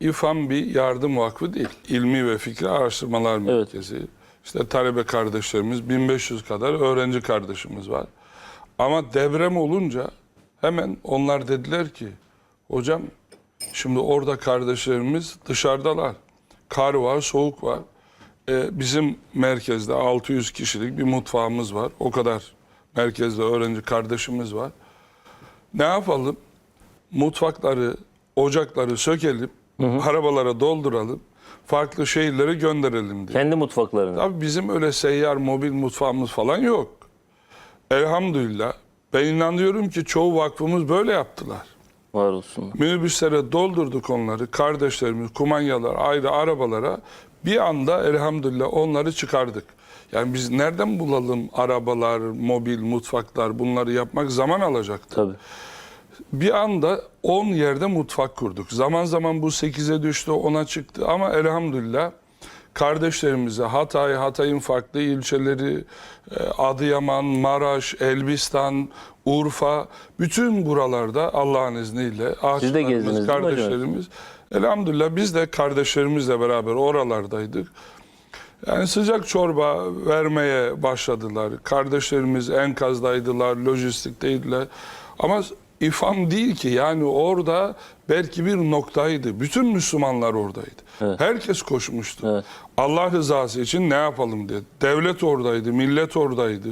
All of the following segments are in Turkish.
İFAM bir yardım vakfı değil. İlmi ve Fikri Araştırmalar Merkezi. İşte talebe kardeşlerimiz, 1500 kadar öğrenci kardeşimiz var. Ama deprem olunca hemen onlar dediler ki, hocam şimdi orada kardeşlerimiz dışarıdalar. Kar var, soğuk var. Ee, bizim merkezde 600 kişilik bir mutfağımız var. O kadar merkezde öğrenci kardeşimiz var. Ne yapalım? Mutfakları, ocakları sökelim, arabalara dolduralım, farklı şehirlere gönderelim diye. Kendi mutfaklarını. Tabii bizim öyle seyyar mobil mutfağımız falan yok. Elhamdülillah ben inanıyorum ki çoğu vakfımız böyle yaptılar. Var olsun. Minibüslere doldurduk onları, kardeşlerimiz, kumanyalar, ayrı arabalara. Bir anda elhamdülillah onları çıkardık. Yani biz nereden bulalım arabalar, mobil, mutfaklar bunları yapmak zaman alacaktı. Tabii. Bir anda 10 yerde mutfak kurduk. Zaman zaman bu 8'e düştü, 10'a çıktı ama elhamdülillah kardeşlerimize Hatay, Hatay'ın farklı ilçeleri, e, Adıyaman, Maraş, Elbistan, Urfa, bütün buralarda Allah'ın izniyle hocam? kardeşlerimiz. Elhamdülillah biz de kardeşlerimizle beraber oralardaydık. Yani sıcak çorba vermeye başladılar. Kardeşlerimiz enkazdaydılar, lojistikteydiler. Ama ifam değil ki yani orada belki bir noktaydı. Bütün Müslümanlar oradaydı. Herkes koşmuştu. Evet. Allah rızası için ne yapalım dedi. Devlet oradaydı, millet oradaydı.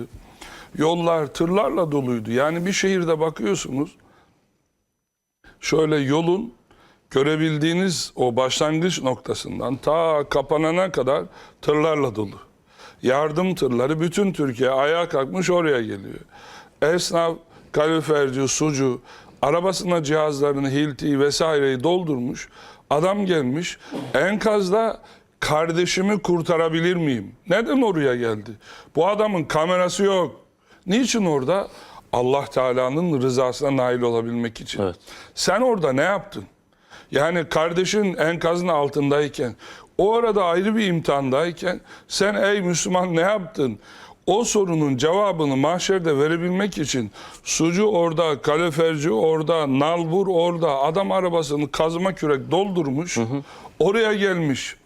Yollar tırlarla doluydu. Yani bir şehirde bakıyorsunuz şöyle yolun görebildiğiniz o başlangıç noktasından ta kapanana kadar tırlarla dolu. Yardım tırları bütün Türkiye ayağa kalkmış oraya geliyor. Esnaf, kaloriferci, sucu arabasına cihazlarını, hilti vesaireyi doldurmuş. Adam gelmiş enkazda kardeşimi kurtarabilir miyim? Neden oraya geldi? Bu adamın kamerası yok. Niçin orada? Allah Teala'nın rızasına nail olabilmek için. Evet. Sen orada ne yaptın? Yani kardeşin enkazın altındayken, o arada ayrı bir imtihandayken sen ey Müslüman ne yaptın? O sorunun cevabını mahşerde verebilmek için sucu orada, kaleferci orada, nalbur orada, adam arabasını kazma kürek doldurmuş, oraya gelmiş.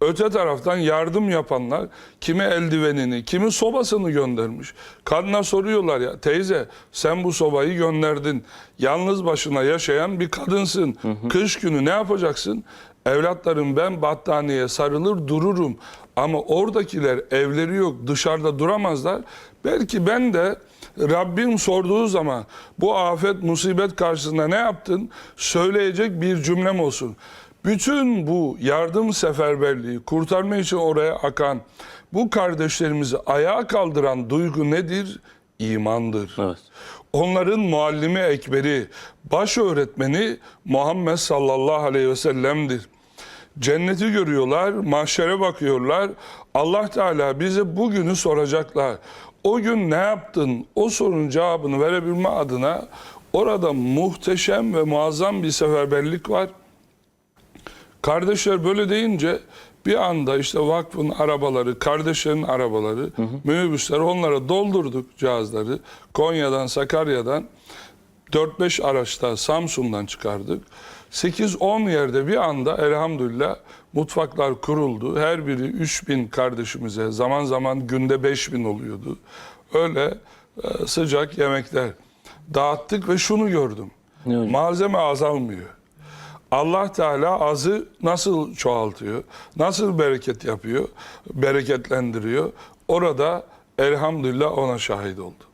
Öte taraftan yardım yapanlar kimi eldivenini, kimi sobasını göndermiş. Kadına soruyorlar ya teyze sen bu sobayı gönderdin. Yalnız başına yaşayan bir kadınsın. Kış günü ne yapacaksın? Evlatlarım ben battaniyeye sarılır dururum. Ama oradakiler evleri yok dışarıda duramazlar. Belki ben de Rabbim sorduğu zaman bu afet musibet karşısında ne yaptın? Söyleyecek bir cümlem olsun. Bütün bu yardım seferberliği, kurtarma için oraya akan bu kardeşlerimizi ayağa kaldıran duygu nedir? İmandır. Evet. Onların muallimi ekberi, baş öğretmeni Muhammed sallallahu aleyhi ve sellem'dir. Cenneti görüyorlar, mahşere bakıyorlar. Allah Teala bize bugünü soracaklar. O gün ne yaptın? O sorunun cevabını verebilme adına orada muhteşem ve muazzam bir seferberlik var. Kardeşler böyle deyince bir anda işte vakfın arabaları, kardeşlerin arabaları, minibüsler onlara doldurduk cihazları. Konya'dan, Sakarya'dan 4-5 araçta Samsun'dan çıkardık. 8-10 yerde bir anda elhamdülillah mutfaklar kuruldu. Her biri 3000 kardeşimize zaman zaman günde 5000 oluyordu. Öyle e, sıcak yemekler dağıttık ve şunu gördüm. Malzeme azalmıyor. Allah Teala azı nasıl çoğaltıyor, nasıl bereket yapıyor, bereketlendiriyor. Orada elhamdülillah ona şahit oldu.